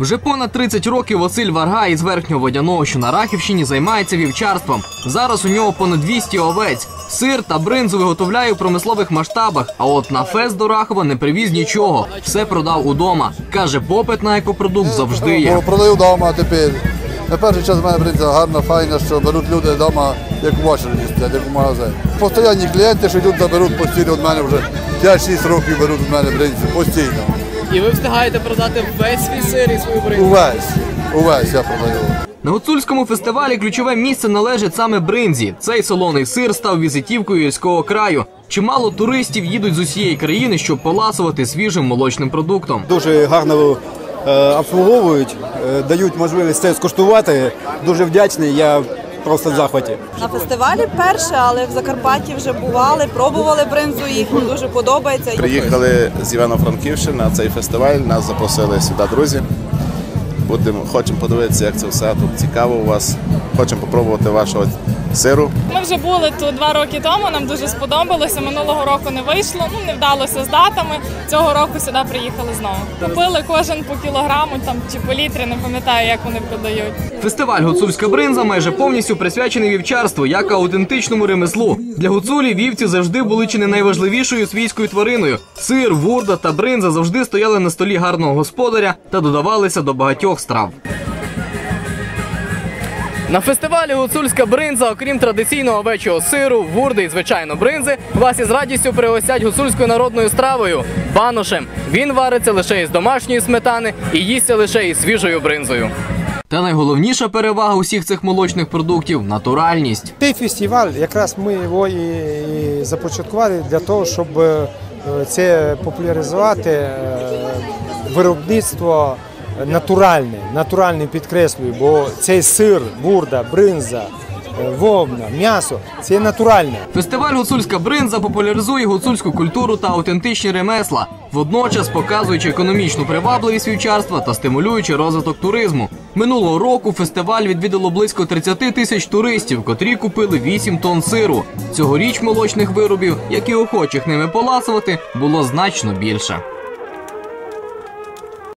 Вже понад 30 років Василь Варга із верхнього водяного, що на Рахівщині, займається вівчарством. Зараз у нього понад 200 овець. Сир та бринзу виготовляє у промислових масштабах. А от на фест до Рахова не привіз нічого. Все продав удома. Каже, попит на екопродукт завжди є. Продаю вдома тепер. На перший час в мене бринза гарна, файна, що беруть люди вдома, як в очереді стоять, як в магазині. Постоянні клієнти, що йдуть та постійно від мене вже 5-6 років беруть від мене бринзу, постійно. І ви встигаєте продати весь свій сир і свою бринзу. Увесь, увесь я продаю. На гуцульському фестивалі ключове місце належить саме бринзі. Цей солоний сир став візитівкою гірського краю. Чимало туристів їдуть з усієї країни, щоб поласувати свіжим молочним продуктом. дуже гарно е, обслуговують, е, дають можливість це скуштувати. Дуже вдячний. Я просто в захваті. На фестивалі перше, але в Закарпатті вже бували, пробували бринзу їхню, дуже подобається. Приїхали з Івано-Франківщини на цей фестиваль. Нас запросили сюди друзі. Будемо, хочемо подивитися, як це все тут цікаво у вас. Хочемо попробувати вашого сиру. Ми вже були тут два роки тому. Нам дуже сподобалося. Минулого року не вийшло. Ну не вдалося з датами. Цього року сюди приїхали знову. Купили кожен по кілограму там чи по літрі. Не пам'ятаю, як вони продають. Фестиваль Гуцульська бринза майже повністю присвячений вівчарству, як аутентичному ремеслу. Для гуцулів вівці завжди були чи не найважливішою свійською твариною. Сир, вурда та бринза завжди стояли на столі гарного господаря та додавалися до багатьох страв. На фестивалі Гуцульська бринза, окрім традиційного овечого сиру, вурди і звичайно бринзи, вас із радістю пригостять гуцульською народною стравою баношем. Він вариться лише із домашньої сметани і їсться лише із свіжою бринзою. Та найголовніша перевага усіх цих молочних продуктів натуральність. Цей фестиваль якраз ми його і, і започаткували для того, щоб е, це популяризувати е, виробництво натуральне, натуральне підкреслюю, бо цей сир, бурда, бринза, е, вовна, м'ясо це натуральне. Фестиваль Гуцульська бринза популяризує гуцульську культуру та аутентичні ремесла, водночас показуючи економічну привабливість вівчарства та стимулюючи розвиток туризму. Минулого року фестиваль відвідало близько 30 тисяч туристів, котрі купили 8 тонн сиру. Цьогоріч молочних виробів, як і охочих ними поласувати, було значно більше.